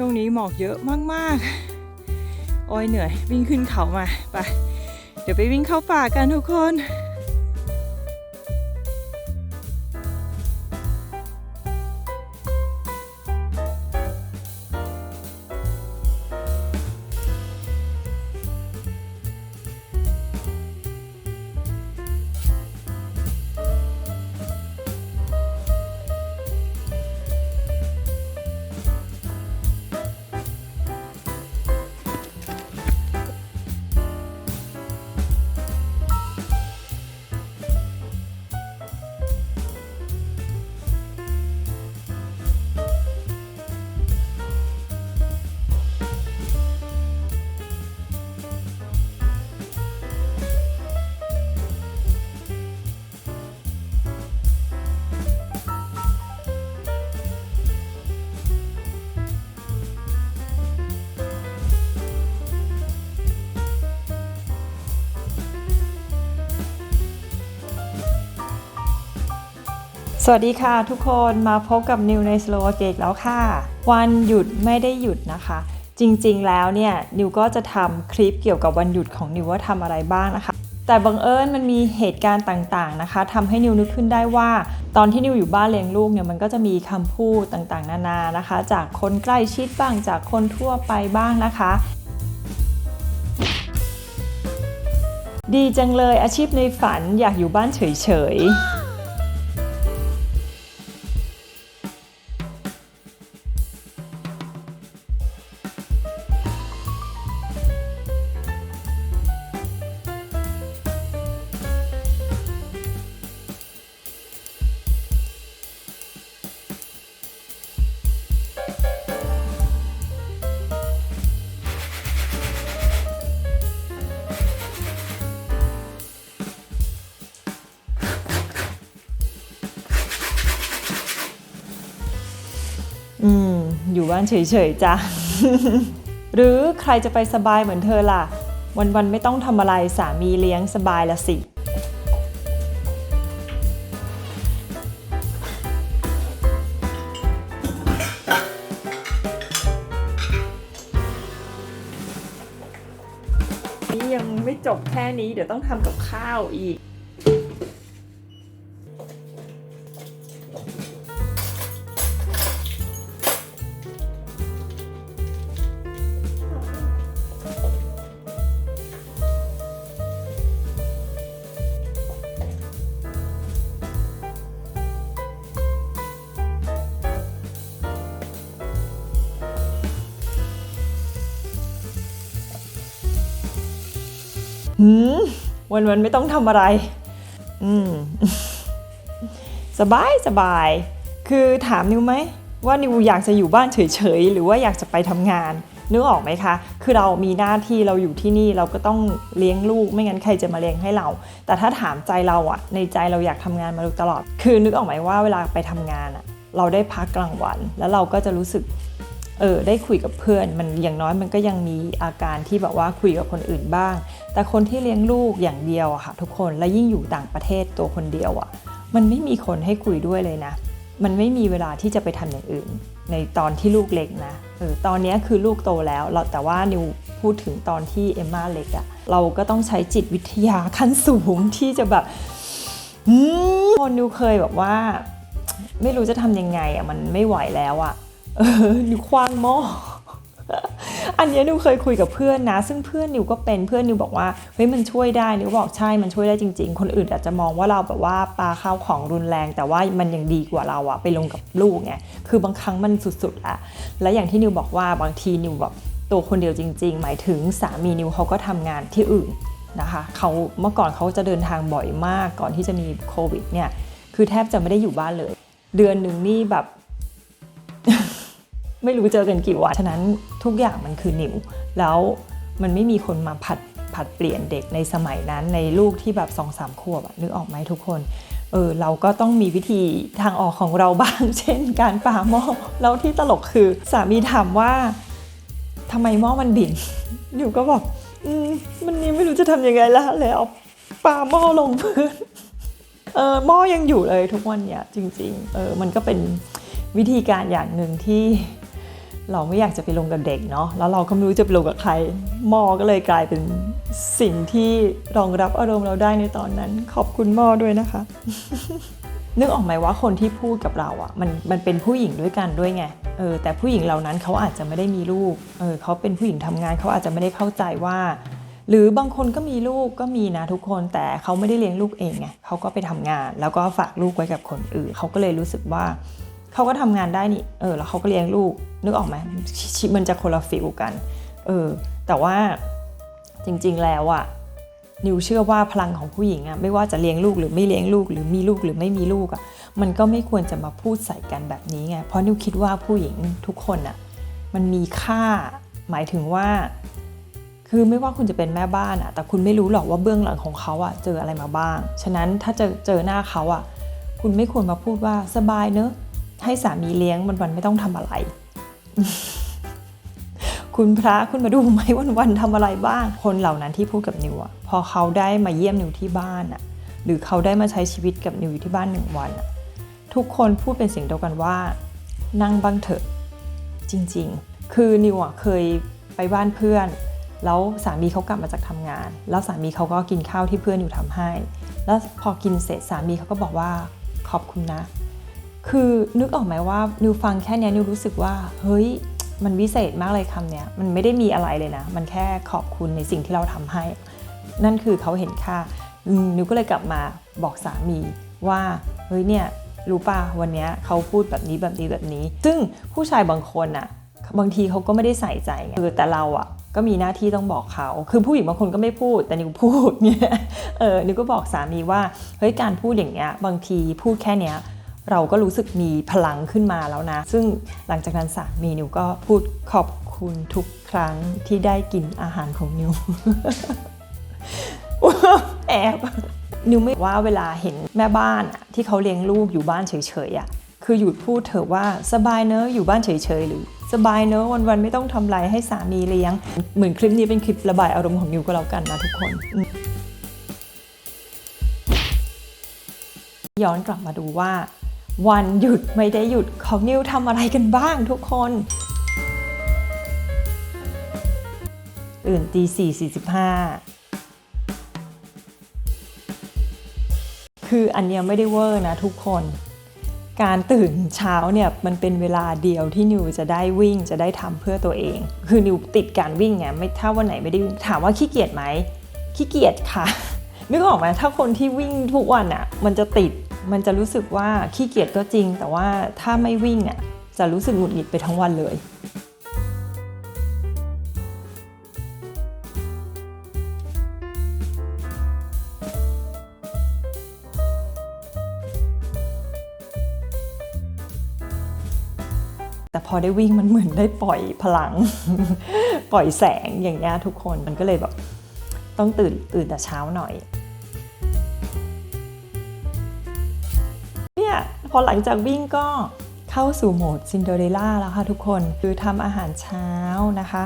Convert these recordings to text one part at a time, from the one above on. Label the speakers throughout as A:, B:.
A: ช่วงนี้หมอกเยอะมากๆ โอ้ยเหนื่อยวิ่งขึ้นเขามาไป เดี๋ยวไปวิ่งเข้าป่ากันทุกคน วัสดีค่ะทุกคนมาพบกับนิวใน Slow w a g e แล้วค่ะ วันหยุดไม่ได้หยุดนะคะ จริงๆแล้วเนี่ยนิวก็จะทำคลิปเกี่ยวกับวันหยุดของนิวว่าทำอะไรบ้างนะคะ แต่บังเอิญมันมีเหตุการณ์ต่างๆนะคะทำให้นิวนึกขึ้นได้ว่า ตอนที่นิวอยู่บ้านเลี้ยงลูกเนี่ยมันก็จะมีคำพูดต่างๆ นานานะคะ จากคนใกล้ชิดบ้างจากคนทั่วไปบ้างนะคะดีจังเลยอาชีพในฝันอยากอยู่บ้านเฉยๆ อยู่บ้านเฉยๆจ้ะ หรือใครจะไปสบายเหมือนเธอล่ะ วันๆไม่ต้องทำอะไรสามีเลี้ยงสบายละสินี่ยังไม่จบแค่นี้เดี๋ยวต้องทำกับข้าวอีก หืมวันวันๆไม่ต้องทำอะไร อืม สบายสบาย คือถามนิวไหมว่านิวอยากจะอยู่บ้านเฉยๆ หรือว่าอยากจะไปทำงานนึกออกไหมคะ คือเรามีหน้าที่เราอยู่ที่นี่เราก็ต้องเลี้ยงลูกไม่งั้นใครจะมาเลี้ยงให้เรา แต่ถ้าถามใจเราอะในใจเราอยากทำงานมาตลอด คือนึกออกไหมว่าเวลาไปทำงานอะเราได้พักกลางวัน แล้วเราก็จะรู้สึก เออได้คุยกับเพื่อน มันอย่างน้อยมันก็ยังมีอาการที่แบบว่าคุยกับคนอื่นบ้าง แต่คนที่เลี้ยงลูกอย่างเดียวอะค่ะทุกคนและยิ่งอยู่ต่างประเทศตัวคนเดียวอะมันไม่มีคนให้คุยด้วยเลยนะ มันไม่มีเวลาที่จะไปทำอย่างอื่น ในตอนที่ลูกเล็กนะเออตอนนี้คือลูกโตแล้วเราแต่ว่านิวพูดถึงตอนที่เอมมาเล็กอะเราก็ต้องใช้จิตวิทยาขั้นสูงที่จะแบบอืมคนนิวเคยแบบว่า ไม่รู้จะทำยังไงอะมันไม่ไหวแล้วอะ เออนิวคว้างหม้ออันนี้นิวเคยคุยกับเพื่อนนะ ซึ่งเพื่อนนิวก็เป็นเพื่อนนิวบอกว่าเฮ้ยมันช่วยได้นิวบอกใช่มันช่วยได้จริง ๆ คนอื่นอาจจะมองว่าเราแบบว่าปลาข้าวของรุนแรง แต่ว่ามันยังดีกว่าเราอะไปลงกับลูกไงคือบางครั้งมันสุดๆละและอย่างที่นิวบอกว่าบางทีนิวแบบตัวคนเดียวจริง ๆ หมายถึงสามีนิวเขาก็ทำงานที่อื่นนะคะเขาเมื่อก่อนเขาจะเดินทางบ่อยมากก่อนที่จะมีโควิดเนี่ยคือแทบจะไม่ได้อยู่บ้านเลย เดือนหนึ่งนี่แบบ ไม่รู้เจอกันกี่วันฉะนั้นทุกอย่างมันคือนิว แล้วมันไม่มีคนมาผัดผัดเปลี่ยนเด็กในสมัยนั้นในลูกที่แบบสองสามขวบนึกออกไหมทุกคนเออเราก็ต้องมีวิธีทางออกของเราบ้าง เช่น การปาหม้อแล้วที่ตลกคือสามีถามว่าทำไมหม้อมันบิ่นนิวก็บอกอืมมันนี้ไม่รู้จะทำยังไงแล้วเลยเอาปาหม้อลงพื้นเออหม้อยังอยู่เลยทุกวันเนี่ยจริง ๆ เออมันก็เป็นวิธีการอย่างหนึ่งที่ เราไม่อยากจะไปลงกับเด็กเนาะแล้วเราก็ไม่รู้จะไปลงกับใครมอก็เลยกลายเป็นสิ่งที่รองรับอารมณ์เราได้ในตอนนั้น ขอบคุณมอด้วยนะคะ นึกออกไหมว่าคนที่พูดกับเราอะ่ะมันมันเป็นผู้หญิงด้วยกันด้วยไงเออแต่ผู้หญิงเหล่านั้นเขาอาจจะไม่ได้มีลูกเออเขาเป็นผู้หญิงทำงานเขาอาจจะไม่ได้เข้าใจว่า หรือบางคนก็มีลูกก็มีนะทุกคนแต่เขาไม่ได้เลี้ยงลูกเองไงเขาก็ไปทำงาน แล้วก็ฝากลูกไว้กับคนอื่นเขาก็เลยรู้สึกว่า เขาก็ทำงานได้นี่เออแล้วเขาก็เลี้ยงลูกนึกออกไหมชิมันจะคนละฟิลกันเออแต่ว่าจริงๆแล้วอะนิวเชื่อว่าพลังของผู้หญิงอะไม่ว่าจะเลี้ยงลูกหรือไม่เลี้ยงลูกหรือมีลูกหรือไม่มีลูกอะมันก็ไม่ควรจะมาพูดใส่กันแบบนี้ไงเพราะนิวคิดว่าผู้หญิงทุกคนอะมันมีค่าหมายถึงว่า คือไม่ว่าคุณจะเป็นแม่บ้านอะแต่คุณไม่รู้หรอกว่าเบื้องหลังของเขาอะเจออะไรมาบ้าง ฉะนั้นถ้าเจอเจอหน้าเขาอะคุณไม่ควรมาพูดว่าสบายเนอะ ให้สามีเลี้ยงวันๆไม่ต้องทำอะไร คุณพระคุณมาดูไหมวันๆทำอะไรบ้าง คนเหล่านั้นที่พูดกับนิวอะพอเขาได้มาเยี่ยมนิวที่บ้านอะหรือเขาได้มาใช้ชีวิตกับนิวอยู่ที่บ้านหนึ่งวันอะทุกคนพูดเป็นเสียงเดียวกันว่า นั่งบ้างเถอะ จริงๆ คือนิวอะเคยไปบ้านเพื่อน แล้วสามีเขากลับมาจากทำงาน แล้วสามีเขาก็กินข้าวที่เพื่อนอยู่ทำให้ แล้วพอกินเสร็จสามีเขาก็บอกว่าขอบคุณนะ คือนึกออกไหมว่านิวฟังแค่นี้นิวรู้สึกว่า เฮ้ย มันวิเศษมากเลยคำเนี้ย มันไม่ได้มีอะไรเลยนะ มันแค่ขอบคุณในสิ่งที่เราทำให้ นั่นคือเขาเห็นค่า นิวก็เลยกลับมาบอกสามีว่า เฮ้ยเนี่ยรู้ป่ะวันเนี้ยเขาพูดแบบนี้แบบนี้แบบนี้ ซึ่งผู้ชายบางคนอะบางทีเขาก็ไม่ได้ใส่ใจไงคือแต่เราอะก็มีหน้าที่ต้องบอกเขา คือผู้หญิงบางคนก็ไม่พูด แต่นิวพูดเนี่ย เออนิวก็บอกสามีว่า เฮ้ย การพูดอย่างเงี้ย บางทีพูดแค่เนี้ย เราก็รู้สึกมีพลังขึ้นมาแล้วนะ ซึ่งหลังจากนั้นสามีนิวก็พูดขอบคุณทุกครั้งที่ได้กินอาหารของนิวแอบนิวไม่ว่าเวลาเห็นแม่บ้านที่เขาเลี้ยงลูกอยู่บ้านเฉยๆอะคือหยุดพูดเถอะว่าสบายเนอะอยู่บ้านเฉยๆหรือสบายเนอะวันๆไม่ต้องทำอะไรให้สามีเลี้ยง เหมือนคลิปนี้เป็นคลิประบายอารมณ์ของนิวก็แล้วกันนะทุกคน ย้อนกลับมาดูว่า วันหยุดไม่ได้หยุดของนิวทำอะไรกันบ้างทุกคนตื่นตีสี่สี่สิบห้าคืออันเนี้ยไม่ได้เวอร์นะทุกคน การตื่นเช้าเนี่ยมันเป็นเวลาเดียวที่นิวจะได้วิ่งจะได้ทำเพื่อตัวเอง คือนิวติดการวิ่งไงไม่ถ้าวันไหนไม่ได้วิ่งถามว่าขี้เกียจไหมขี้เกียจค่ะนึกออกไหมถ้าคนที่วิ่งทุกวันอะ่ะมันจะติด มันจะรู้สึกว่าขี้เกียจก็จริง แต่ว่าถ้าไม่วิ่งอะจะรู้สึกหงุดหงิดไปทั้งวันเลยแต่พอได้วิ่งมันเหมือนได้ปล่อยพลัง ปล่อยแสงอย่างเงี้ยทุกคนมันก็เลยแบบต้องตื่นตื่นแต่เช้าหน่อย พอหลังจากวิ่งก็เข้าสู่โหมดซินเดอเรลล่าแล้วค่ะทุกคนคือทำอาหารเช้านะคะ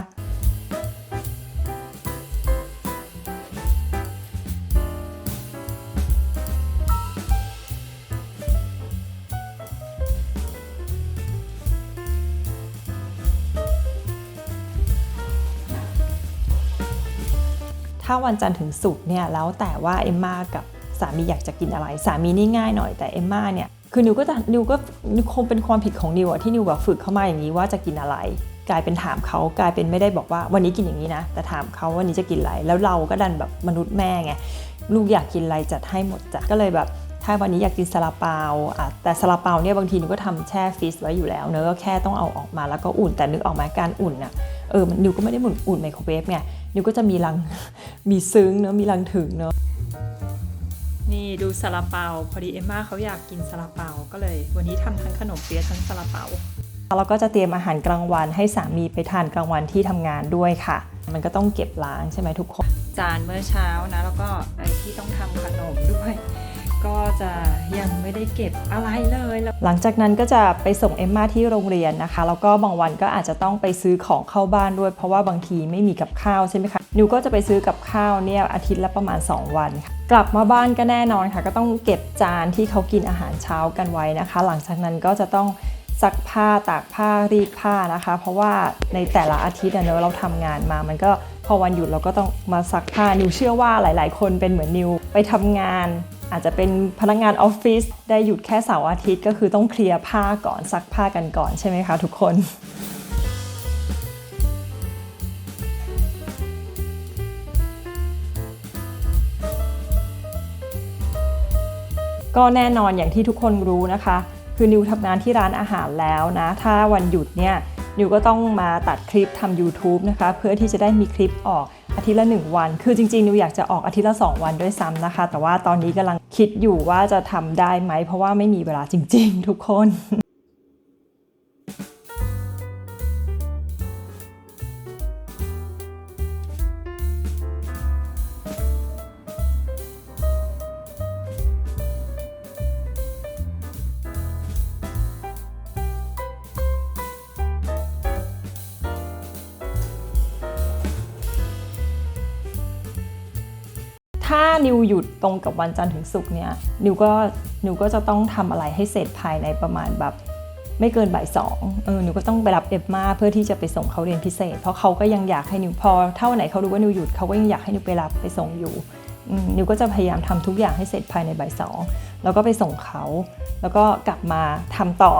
A: ถ้าวันจันทร์ถึงศุกร์เนี่ยแล้วแต่ว่าเอมมากับสามีอยากจะกินอะไร สามีนี่ง่ายหน่อยแต่เอมมาเนี่ย คือนิวก็จะนิวก็คงเป็นความผิดของนิวอะที่นิวแบบฝึกเข้ามาอย่างนี้ว่าจะกินอะไร กลายเป็นถามเขากลายเป็นไม่ได้บอกว่าวันนี้กินอย่างนี้นะ แต่ถามเขาวันนี้จะกินอะไรแล้วเราก็ดันแบบมนุษย์แม่ไงลูกอยากกินอะไรจัดให้หมดจ้ะก็เลยแบบถ้าวันนี้อยากกินซาลาเปาอะแต่ซาลาเปาเนี่ยบางทีนิวก็ทำแช่ฟรีซไว้อยู่แล้วเนอะก็แค่ต้องเอาออกมาแล้วก็อุ่นแต่นึกออกมาการอุ่นน่ะเออมันนิวก็ไม่ได้หมุนอุ่นไมโครเวฟไงนิวก็จะมีรังมีซึ้งเนอะมีรังถึงเนอะ นี่ดูซาลาเปา พอดีเอมม่าเขาอยากกินซาลาเปา ก็เลย วันนี้ทำทั้งขนมเปี๊ยะทั้งซาลาเปาเราก็จะเตรียมอาหารกลางวันให้สามีไปทานกลางวันที่ทำงานด้วยค่ะ มันก็ต้องเก็บล้างใช่ไหมทุกคน จานเมื่อเช้านะ แล้วก็ไอที่ต้องทำขนมด้วย ก็จะยังไม่ได้เก็บอะไรเลย หลังจากนั้นก็จะไปส่งเอมมาที่โรงเรียนนะคะ แล้วก็บางวันก็อาจจะต้องไปซื้อของเข้าบ้านด้วย เพราะว่าบางทีไม่มีกับข้าวใช่ไหมคะ นิวก็จะไปซื้อกับข้าวเนี่ยอาทิตย์ละประมาณ 2 วันค่ะกลับมาบ้านก็แน่นอนค่ะ ก็ต้องเก็บจานที่เขากินอาหารเช้ากันไว้นะคะ หลังจากนั้นก็จะต้องซักผ้าตากผ้ารีดผ้านะคะ เพราะว่าในแต่ละอาทิตย์เนอะเราทำงานมามันก็พอวันหยุดเราก็ต้องมาซักผ้านิวเชื่อว่าหลาย ๆ คนเป็นเหมือนนิวไปทำงาน อาจจะเป็นพนักงานออฟฟิศได้หยุดแค่เสาร์อาทิตย์ก็คือต้องเคลียร์ผ้าก่อนซักผ้ากันก่อนใช่ไหมคะทุกคนก็แน่นอนอย่างที่ทุกคนรู้นะคะ คือนิวทำงานที่ร้านอาหารแล้วนะ ถ้าวันหยุดเนี่ย นิวก็ต้องมาตัดคลิปทำ YouTube นะคะ เพื่อที่จะได้มีคลิปออกอาทิตย์ละ 1 วัน คือจริงๆนิวอยากจะออกอาทิตย์ละ 2 วันด้วยซ้ำนะคะ แต่ว่าตอนนี้กำลังคิดอยู่ว่าจะทำได้ไหม เพราะว่าไม่มีเวลาจริง ๆ ทุกคน ถ้านิวหยุดตรงกับวันจันทร์ถึงศุกร์เนี่ยนิวก็นิวก็จะต้องทำอะไรให้เสร็จภายในประมาณแบบไม่เกินบ่ายสองเออนิวก็ต้องไปรับเอฟมาเพื่อที่จะไปส่งเขาเรียนพิเศษ เพราะเขาก็ยังอยากให้นิวพอเท่าไหนเขารู้ว่านิวหยุดเขาก็ยังอยากให้นิวไปรับไปส่งอยู่นิวก็จะพยายามทำทุกอย่างให้เสร็จภายในบ่ายสองแล้วก็ไปส่งเขา แล้วก็กลับมาทำต่อ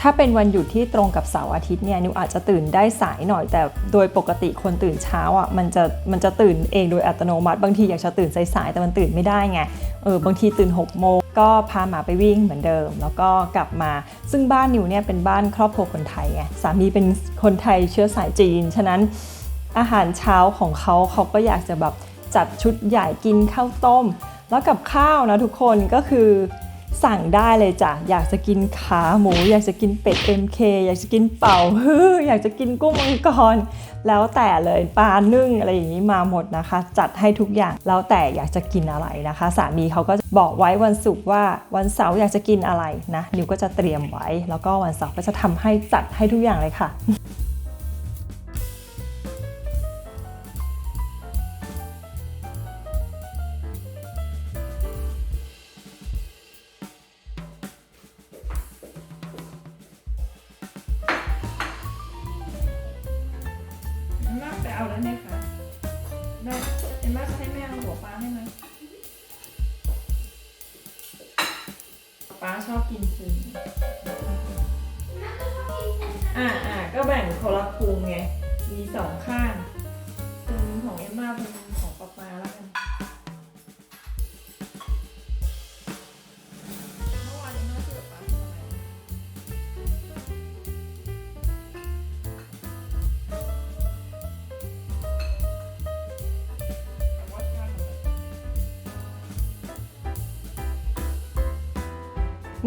A: ถ้าเป็นวันหยุดที่ตรงกับเสาร์อาทิตย์เนี่ยนิวอาจจะตื่นได้สายหน่อย แต่โดยปกติคนตื่นเช้าอะมันจะมันจะตื่นเองโดยอัตโนมัติ บางทีอยากจะตื่นสายๆแต่มันตื่นไม่ได้ไงเออบางทีตื่น6โมงก็พาหมาไปวิ่งเหมือนเดิม แล้วก็กลับมา ซึ่งบ้านนิวเนี่ยเป็นบ้านครอบครัวคนไทยไงสามีเป็นคนไทยเชื้อสายจีน ฉะนั้นอาหารเช้าของเขาเขาก็อยากจะแบบจัดชุดใหญ่กินข้าวต้ม แล้วกับข้าวนะทุกคนก็คือ สั่งได้เลยจ้ะ อยากจะกินขาหมู อยากจะกินเป็ด MK อยากจะกินเป่าฮืออยากจะกินกุ้งมังกร แล้วแต่เลยปลานึ่งอะไรอย่างนี้มาหมดนะคะ จัดให้ทุกอย่างแล้วแต่อยากจะกินอะไรนะคะ สามีเขาก็บอกไว้วันศุกร์ว่าวันเสาร์อยากจะกินอะไรนะนิวก็จะเตรียมไว้ แล้วก็วันเสาร์ก็จะทำให้จัดให้ทุกอย่างเลยค่ะ ป้าชอบกินพุงอ่าอ่าก็แบ่งคนละพุงไง มีสองข้างพุงของเอ็มม่าพุงของป๊าป๊าแล้วกัน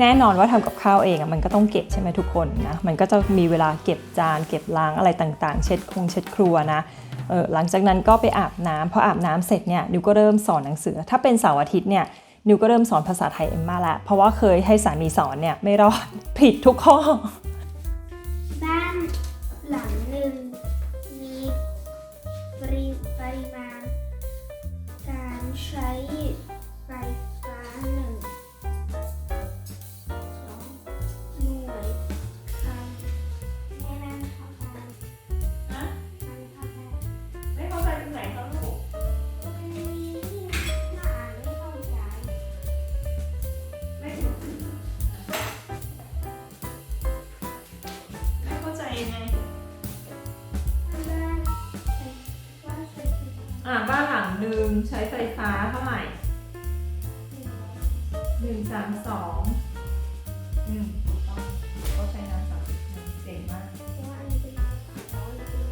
A: แน่นอนว่าทำกับข้าวเองอะมันก็ต้องเก็บใช่ไหมทุกคนนะมันก็จะมีเวลาเก็บจาน เก็บล้างอะไรต่างๆ เช็ดคงเช็ดครัวนะเออหลังจากนั้นก็ไปอาบน้ำพออาบน้ำเสร็จเนี่ยนิวก็เริ่มสอนหนังสือ ถ้าเป็นเสาร์อาทิตย์เนี่ยนิวก็เริ่มสอนภาษาไทยเอ็มมาละเพราะว่าเคยให้สามีสอนเนี่ยไม่รอดผิดทุกข้อ
B: อ่า
A: บ้า
B: น
A: หลังหนึ่งใช้ไฟฟ้าเท่าไหร่
B: หนึ่งร้อย
A: หนึ่งสามสองหนึ่งถูกต้องเขาใช้น้ำสามสิบหนึ่งเก่งมาก
B: เพราะว่าอันนี้เป็นร้อยอันนี้เป็น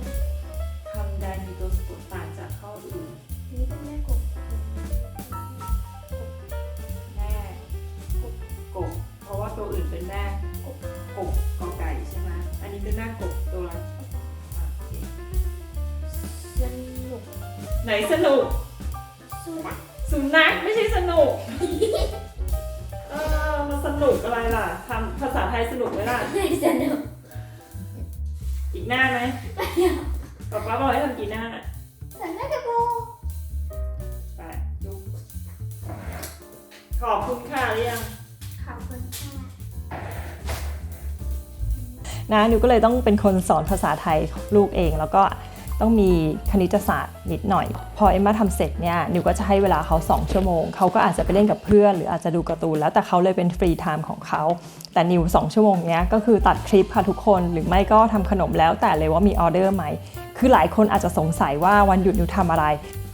A: คำใดมีตัวสะกดต่างจากข้ออื่น
B: อันนี้เป็นแม่กบ
A: แม่กบกบเพราะว่าตัวอื่นเป็นแม่กบกบกอไก่ใช่ไหมอันนี้เป็นแม่กบ ไหนสนุก
B: สุนัข
A: สุนัขไม่ใช่สนุก เออมาสนุกอะไรล่ะทำภาษาไทยสนุกไหมล่ะ
B: ไม่สนุก
A: อีกหน้าไหมป๊าป๊าบอกให้ทำกี่หน้า
B: สนุกกับกู
A: ไปดูขอบคุณค่ะหรือยัง
B: ขอบคุณค่ะ
A: นะนิวก็เลยต้องเป็นคนสอนภาษาไทยลูกเองแล้วก็ ต้องมีคณิตศาสตร์นิดหน่อย พอเอ็มมาทำเสร็จเนี่ยนิวก็จะให้เวลาเขา 2 ชั่วโมง เขาก็อาจจะไปเล่นกับเพื่อน หรืออาจจะดูการ์ตูนแล้วแต่เขาเลยเป็นฟรีไทม์ของเขา แต่นิว 2 ชั่วโมงเนี้ยก็คือตัดคลิปค่ะทุกคนหรือไม่ก็ทำขนมแล้วแต่เลยว่ามีออเดอร์ไหมคือหลายคนอาจจะสงสัยว่าวันหยุดนิวทำอะไร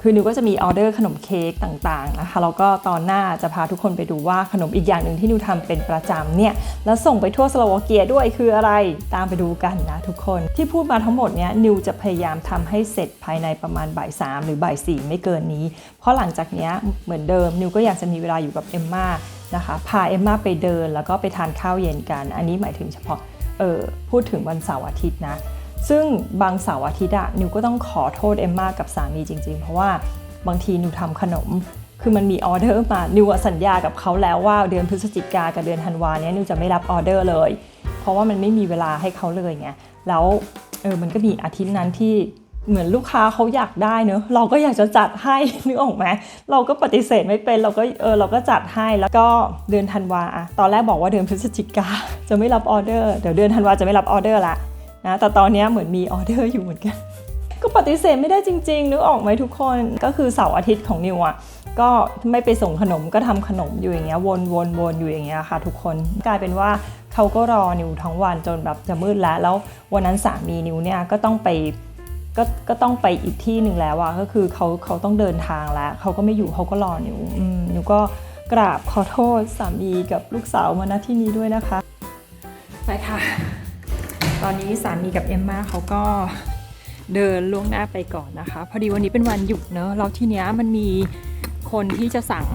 A: คือนิวก็จะมีออเดอร์ขนมเค้กต่างๆนะคะแล้วก็ตอนหน้าจะพาทุกคนไปดูว่าขนมอีกอย่างหนึ่งที่นิวทำเป็นประจำเนี่ยแล้วส่งไปทั่วสโลวาเกียด้วยคืออะไรตามไปดูกันนะทุกคนที่พูดมาทั้งหมดเนี้ยนิวจะพยายามทำให้เสร็จภายในประมาณบ่ายสามหรือบ่ายสี่ไม่เกินนี้ เพราะหลังจากเนี้ยเหมือนเดิมนิวก็อยากจะมีเวลาอยู่กับเอมมานะคะพาเอมมาไปเดินแล้วก็ไปทานข้าวเย็นกัน อันนี้หมายถึงเฉพาะเออพูดถึงวันเสาร์อาทิตย์นะ ซึ่งบางเสาร์อาทิตย์อะนิวก็ต้องขอโทษเอมมากับสามีจริง ๆ เพราะว่าบางทีนิวทำขนม คือมันมีออเดอร์มานิวสัญญากับเขาแล้วว่าเดือนพฤศจิกากับเดือนธันวาเนี้ยนิวจะไม่รับออเดอร์เลย เพราะว่ามันไม่มีเวลาให้เขาเลยไงแล้วเออมันก็มีอาทิตย์นั้นที่เหมือนลูกค้าเขาอยากได้เนอะเราก็อยากจะจัดให้นึกออกไหมเราก็ปฏิเสธไม่เป็นเราก็เออเราก็จัดให้แล้วก็เดือนธันวาอะตอนแรกบอกว่าเดือนพฤศจิกาจะไม่รับออเดอร์เดี๋ยวเดือนธันวาจะไม่รับออเดอร์ละ นะแต่ตอนนี้เหมือนมีออเดอร์อยู่เหมือนกัน ก็ปฏิเสธไม่ได้จริงๆนึกออกไหมทุกคนก็คือเสาร์อาทิตย์ของนิวอะก็ไม่ไปส่งขนมก็ทำขนมอยู่อย่างเงี้ยวนวนวนอยู่อย่างเงี้ยค่ะ ทุกคนกลายเป็นว่าเขาก็รอนิวทั้งวันจนแบบจะมืดแล้ว แล้ววันนั้นสามีนิวเนี่ยก็ต้องไปก็ก็ต้องไปอีกที่หนึ่งแล้วอะก็คือเขาเขาต้องเดินทางแล้วเขาก็ไม่อยู่เขาก็รอนิวอนิวก็กราบขอโทษสามีกับลูกสาวมาณที่นี้ด้วยนะคะไปค่ะ ตอนนี้สามีกับเอมมาเขาก็เดินล่วงหน้าไปก่อนนะคะ พอดีวันนี้เป็นวันหยุดเนอะแล้วทีเนี้ยมันมีคนที่จะสั่ง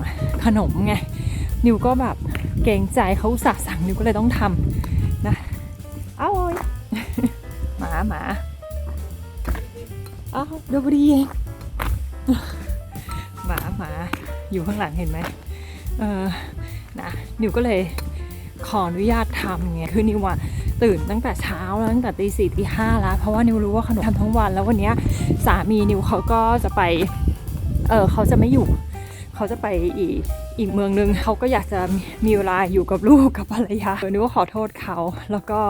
A: ขนมไง นิวก็แบบเกรงใจเขาสาสั่งนิวก็เลยต้องทำนะอ้าวโอยหมาหมาอ้าวเดี๋ยวพอดีเองหมาหมาอยู่ข้างหลังเห็นไหมเออนะนิวก็เลยขออนุญาตทำไงคือนิวอะ ตื่นตั้งแต่เช้าแล้วตั้งแต่ตีสี่ตีห้าแล้ว เพราะว่านิวรู้ว่าขนมทำทั้งวัน แล้ววันนี้สามีนิวเขาก็จะไปเออเขาจะไม่อยู่ เขาจะไปอีกอีกเมืองนึงเขาก็อยากจะมีเวลาอยู่กับลูกกับภรรยาเออนิวก็ขอโทษเขาแล้วก็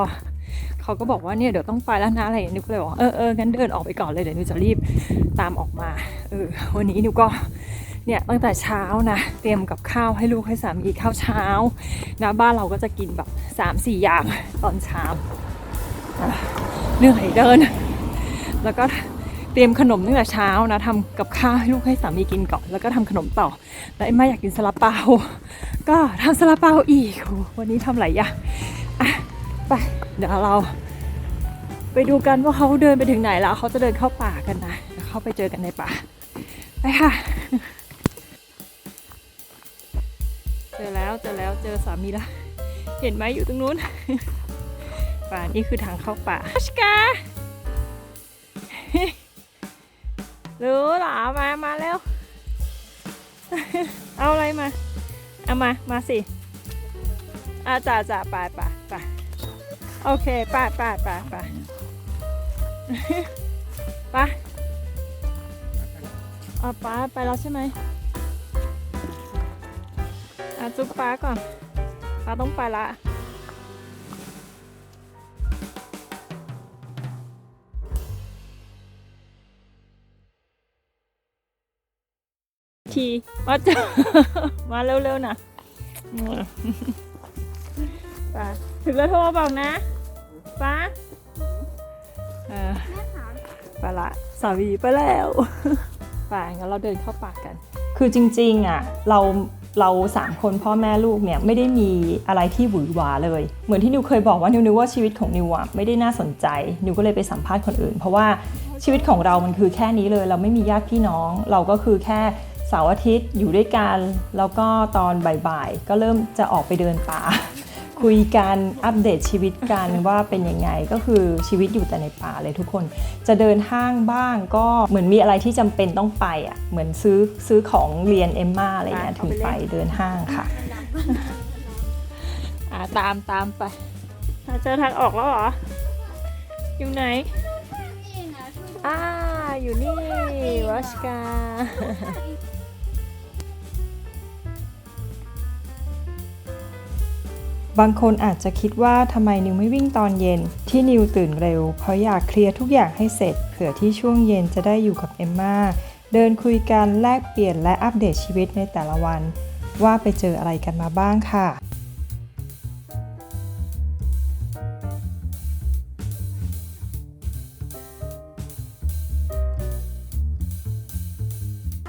A: เขาก็บอกว่าเนี่ยเดี๋ยวต้องไปแล้วนะอะไรอย่างเงี้ยนิวก็เลยบอกเออเอองั้นเดินออกไปก่อนเลยเดี๋ยวนิวจะรีบตามออกมาเออวันนี้นิวก็ เนี่ยตั้งแต่เช้านะ เตรียมกับข้าวให้ลูกให้สามีข้าวเช้านะบ้านเราก็จะกินแบบ3ามสี่อย่างตอนเช้าเหนื่อยเดิน แล้วก็เตรียมขนมตั้งแต่เช้านะทำกับข้าวให้ลูกให้สามีกินก่อน แล้วก็ทำขนมต่อ แล้วเอ็มมาอยากกินซาลาเปา ก็ทำซาลาเปาอีก วันนี้ทำหลายอย่างอะไป เดี๋ยวเรา ไปดูกันว่าเขาเดินไปถึงไหนแล้ว เขาจะเดินเข้าป่ากันนะ เข้าไปเจอกันในป่า ไปค่ะ แล้วเจอแล้วเจอสามีแล้วเห็นไหมอยู่ตรงนู้น ป่านี่คือทางเข้าป่าชการู้หรอมา มาแล้ว เอาอะไรมา เอามา มาสิอาจ่าจ่าไปไปไปโอเคไปไปไปไปไปเอาป้าไปแล้วใช่ไหม อะจุ๊บป้าก่อนป้าต้องไปละทีมาเจอมาเร็วๆนะป้าถึงแล้วโทรบอกนะป้าเออ
B: แม่คะ
A: ไปละสามีไปแล้วไปงั้นเราเดินเข้าป่ากัน คือจริงๆอะ เรา เราสามคนพ่อแม่ลูกเนี่ยไม่ได้มีอะไรที่หวือหวาเลย เหมือนที่นิวเคยบอกว่านิวนึกว่าชีวิตของนิวอะไม่ได้น่าสนใจ นิวก็เลยไปสัมภาษณ์คนอื่น เพราะว่าชีวิตของเรามันคือแค่นี้เลย เราไม่มีญาติพี่น้อง เราก็คือแค่เสาร์อาทิตย์อยู่ด้วยกัน แล้วก็ตอนบ่ายๆก็เริ่มจะออกไปเดินป่า คุยกันอัปเดตชีวิตกันว่าเป็นยังไงก็คือชีวิตอยู่แต่ในป่าเลยทุกคน จะเดินห้างบ้างก็เหมือนมีอะไรที่จำเป็นต้องไปอะเหมือนซื้อซื้อของเรียนเอมมาอะไรเงี้ยถึงไปเดินห้างค่ะอ่าตามตามไปอ่าเจอทางออกแล้วเหรอ อยู่ไหน
B: นี่นะช่วย
A: อ่าอยู่นี่วัชกา บางคนอาจจะคิดว่าทำไมนิวไม่วิ่งตอนเย็น ที่นิวตื่นเร็ว เพราะอยากเคลียร์ทุกอย่างให้เสร็จ เผื่อที่ช่วงเย็นจะได้อยู่กับเอมมาเดินคุยกันแลกเปลี่ยนและอัปเดตชีวิตในแต่ละวัน ว่าไปเจออะไรกันมาบ้างค่ะ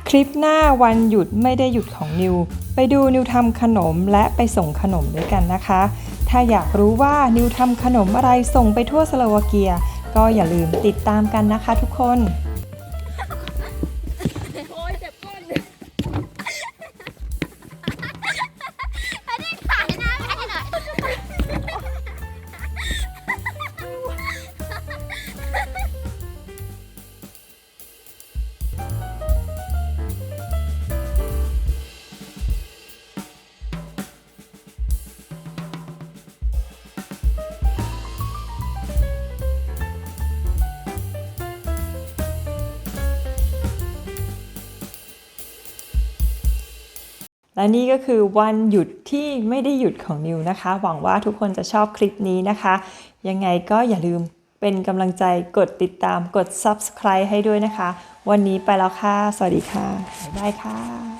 A: คลิปหน้าวันหยุดไม่ได้หยุดของนิว ไปดูนิวทำขนมและไปส่งขนมด้วยกันนะคะ ถ้าอยากรู้ว่านิวทำขนมอะไรส่งไปทั่วสโลวาเกีย ก็อย่าลืมติดตามกันนะคะทุกคน และนี่ก็คือวันหยุดที่ไม่ได้หยุดของนิวนะคะ หวังว่าทุกคนจะชอบคลิปนี้นะคะ ยังไงก็อย่าลืมเป็นกำลังใจกดติดตามกด subscribe ให้ด้วยนะคะ วันนี้ไปแล้วค่ะ สวัสดีค่ะบ๊ายบายค่ะ